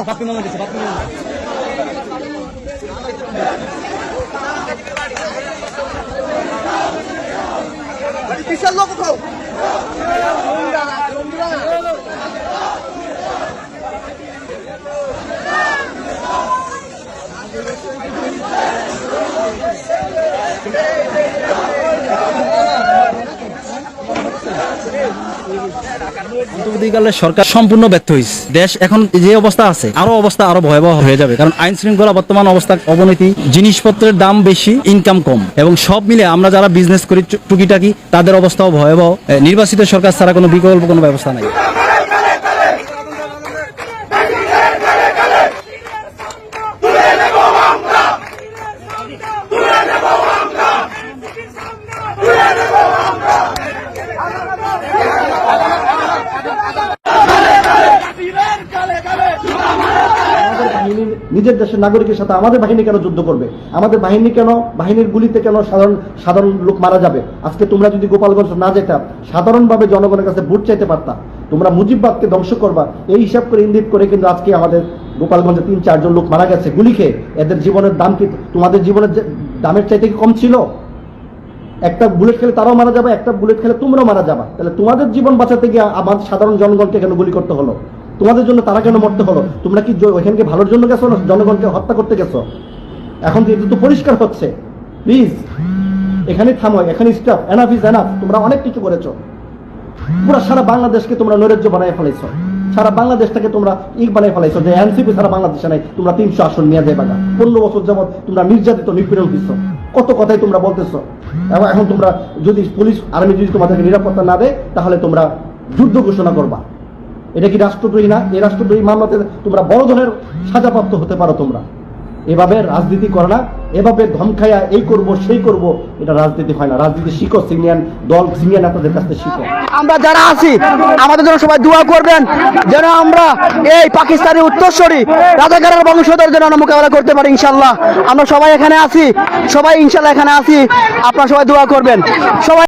বাপ্পি মামা লোক খাও অন্তর্বর্তীকালে সরকার সম্পূর্ণ ব্যর্থ হয়েছে দেশ এখন যে অবস্থা আছে, আরও অবস্থা আরও ভয়াবহ হয়ে যাবে। কারণ আইন শৃঙ্খলা বর্তমান অবস্থা অবনতি, জিনিসপত্রের দাম বেশি ইনকাম কম। এবং সব মিলে আমরা যারা বিজনেস করি টুকিটাকি তাদের অবস্থাও ভয়াবহ। নির্বাচিত সরকার ছাড়া কোনো বিকল্প, কোনো ব্যবস্থা নাই। বাহিনীর নিজের দেশের নাগরিকের সাথে আমাদের বাহিনী কেন যুদ্ধ করবে? আমাদের বাহিনী কেন, বাহিনীর গুলিতে কেন সাধারণ সাধারণ লোক মারা যাবে? আজকে তোমরা যদি গোপালগঞ্জ না যেতাম সাধারণভাবে জনগণের কাছে ভোট চাইতে পারতা। তোমরা মুজিববাদকে ধ্বংস করবা। এই হিসাব করে ইঙ্গিত করে কিন্তু আজকে আমাদের গোপালগঞ্জে তিন, চারজন লোক মারা গেছে। গুলি খেয়ে। এদের জীবনের দাম কি তোমাদের জীবনের দামের চাইতে কি কম ছিল? একটা বুলেট খেলে তারাও মারা যাবে, একটা বুলেট খেলে তোমরাও মারা যাবা। তাহলে তোমাদের জীবন বাঁচাতে গিয়ে আমাদের সাধারণ জনগণকে কেন গুলি করতে হলো? তোমাদের জন্য তারা কেন মরতে হলো? তোমরা কি ওইখানকে ভালোর জন্য গেছো না জনগণকে হত্যা করতে গেছো? এখন তো এটা তো পরিষ্কার হচ্ছে। প্লিজ এখানে থামো এখানে স্টাফ এনাফ ইজ এনাফ তোমরা অনেক কিছু করেছ। পুরো সারা বাংলাদেশকে তোমরা নৈরাজ্য বানাই ফেলাইছো। সারা বাংলাদেশটাকে তোমরা ই বানাই ফেলাইছো যে এনসিপি সারা বাংলাদেশে নাই। তোমরা তিনশো আসন নিয়ে যাবে না। পনেরো বছর যাবত তোমরা নির্যাতিত, নিপীড়ন দিচ্ছ কত কথাই তোমরা বলতেছো। এবং এখন তোমরা যদি পুলিশ, আর্মি যদি তোমাদেরকে নিরাপত্তা না দেয়, তাহলে তোমরা যুদ্ধ ঘোষণা করবা। এটা কি রাষ্ট্রদ্রোহী না? এই রাষ্ট্রদ্রোহী মামলাতে তোমরা বড় ধরনের সাজাপ্রাপ্ত হতে পারো তোমরা। এভাবে রাজনীতি করে না, এভাবে ধমকাইয়া এই করব, সেই করব, এটা রাজনীতি হয় না। রাজনীতি শিখো, সিনিয়র দল, সিনিয়র নেতাদের কাছ থেকে শিখো। আমরা যারা আছি, আমাদের জন্য সবাই দোয়া করবেন, যেন আমরা এই পাকিস্তানি উত্তরসূরি রাজাকারের বংশধর যেন আমরা মোকাবেলা করতে পারি, ইনশাল্লাহ। আমরা সবাই এখানে আছি, সবাই ইনশাল্লাহ এখানে আছি, আপনারা সবাই দোয়া করবেন। সবাই